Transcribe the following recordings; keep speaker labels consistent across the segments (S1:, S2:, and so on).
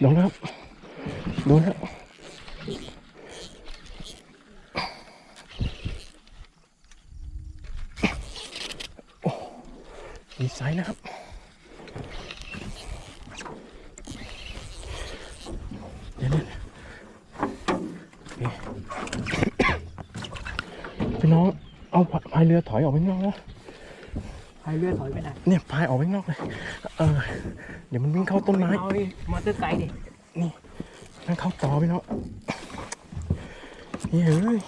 S1: โดนแล้วครับโดนแล้วโอ้มีไซส์นะครับเดี๋ยวๆโอเคพี่น้องเอาพายเรือถอยออกไปข้างนอกแล้ว
S2: พายเรือถอยไปไหน
S1: เนี่ยพายออกไปข้างนอกเลย เออ เดี๋ยวมันวิ่งเข้าต้นไม้
S2: เอาดิมอเตอร์ไซค์ดิ
S1: นั่นเข้าต่อพี่น้องนี่เฮ้ย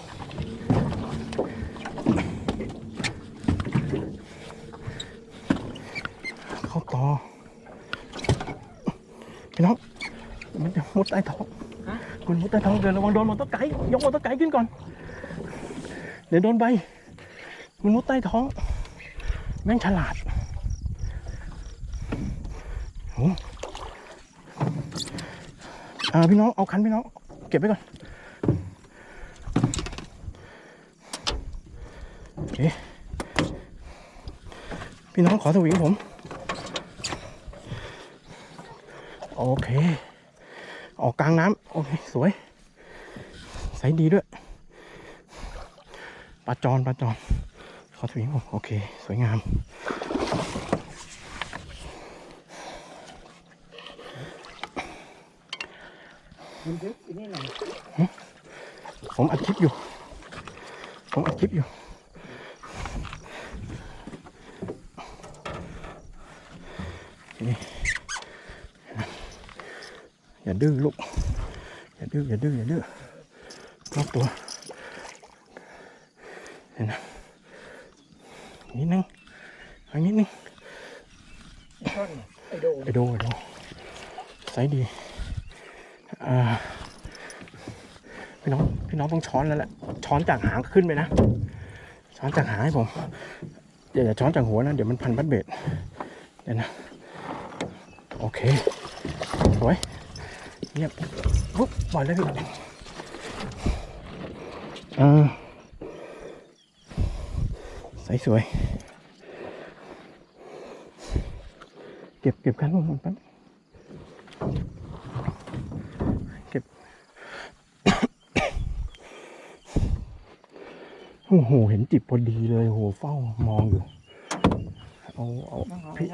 S1: เข้าต่อพี่น้องมันจะมุดใต้ท้องมันมุดใต้ท้องเดินระวังโดนมอเตอร์ไกด์ยกมอเตอร์ไกด์ขึ้นก่อน เดี๋ยวโดนใบมันมุดใต้ท้อง แม่งฉลาดโอ้อ่าพี่น้อง เอาคันพี่น้อง เก็บไว้ก่อน โอเค พี่น้องขอสวิงผม โอเค ออกกลางน้ำโอเค สวย ใสดีด้วยปลาจอนปลาจอน ขอสวิงผมโอเค สวยงาม
S2: มันยึดที่นี่หน่อย
S1: ผมอัดคลิปอยู่ ผมอัดคลิปอยู่นี่อย่าดื้อลูก อย่าดื้อ อย่าดื้อ อย่าดื้อรอบตัวเห็นนะ นิดนึงอันนิดนึง
S2: ช่อนไอโด
S1: ไอโดไอโดไซส์ดีอ่าพี่น้องพี่น้องต้องช้อนแล้วแหละช้อนจากหางขึ้นไปนะ ช้อนจากหางให้ผมเดี๋ยวอย่าช้อนจากหัวนะเดี๋ยวมันพันบัดเบ็ดเดี๋ยวนะโอเคสวยเงียบปุ๊บปล่อยเลยพี่อ่าใสสวยเก็บเก็บกันหมดแป๊บเก็บ โอ้โห เห็นจิบพอดีเลยโอ้โหเฝ้ามองอยู่ เอาเอาพี่